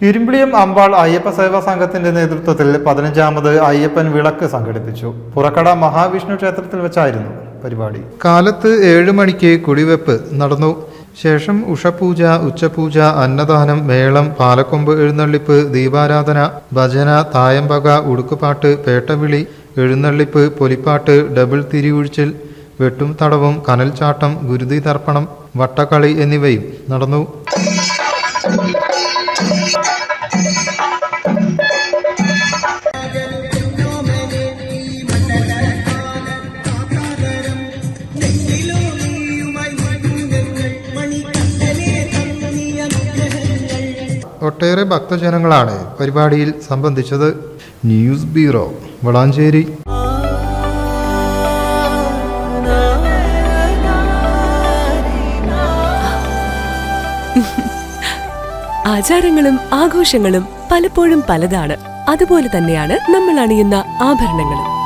ഇരുമ്പിളിയം അമ്പാൾ അയ്യപ്പ സേവാ സംഘത്തിന്റെ നേതൃത്വത്തിൽ പതിനഞ്ചാമത് അയ്യപ്പൻ വിളക്ക് സംഘടിപ്പിച്ചു. പുറക്കട മഹാവിഷ്ണു ക്ഷേത്രത്തിൽ വെച്ചായിരുന്നു പരിപാടി. കാലത്ത് ഏഴു മണിക്ക് കുടിവെപ്പ് നടന്നു. ശേഷം ഉഷപൂജ ഉച്ചപൂജ അന്നദാനം മേളം പാലക്കൊമ്പ് എഴുന്നള്ളിപ്പ് ദീപാരാധന ഭജന തായമ്പക ഉടുക്കുപാട്ട് പേട്ടവിളി എഴുന്നള്ളിപ്പ് പൊലിപ്പാട്ട് ഡബിൾ തിരിയൊഴിച്ചിൽ വെട്ടും തടവും കനൽചാട്ടം ഗുരുതി തർപ്പണം വട്ടക്കളി എന്നിവയും നടന്നു. ഒട്ടേറെ ഭക്തജനങ്ങളാണ് പരിപാടിയിൽ സംബന്ധിച്ചത്. News bureau Valanchery. ആചാരങ്ങളും ആഘോഷങ്ങളും പലപ്പോഴും പലതാണ്. അതുപോലെ തന്നെയാണ് നമ്മൾ അണിയുന്ന ആഭരണങ്ങളും.